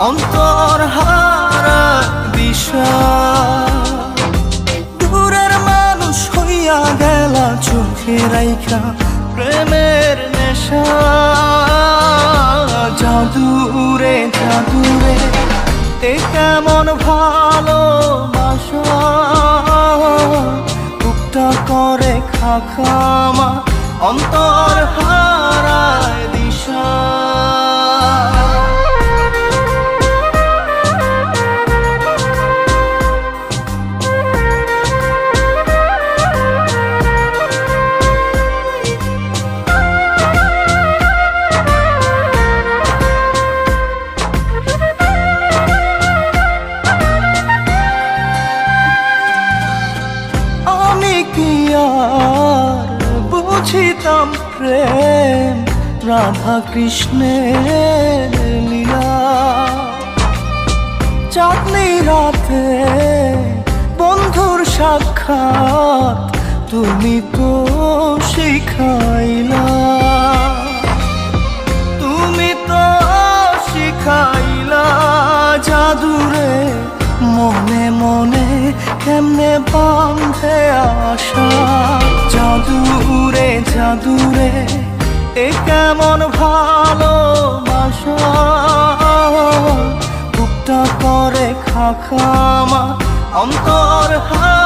অন্তর হারা দিশা দূরের মানুষ হইয়া গেলা, চোখে রাইখা প্রেমের নেশা। জাদুরে জাদুরে, এ কেমন ভালোবাসা? বুকটা করে খাখামা অন্তর হারায় দিশা। রাধা কৃষ্ণের লীলা। চাঁদনি রাতে বন্ধুর সাক্ষাৎ তুমি তো শিখাইলা। তুমি তো শিখাইলা জাদুরে মনে মনে কেমনে বাঁধে আশা। জাদুরে জাদুরে কেমন ভালোবাসা? বুকটা করে খাখামা অন্তর হারায়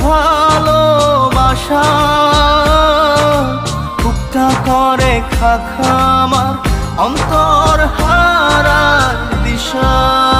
করে আমার অন্তর হারার দিশা।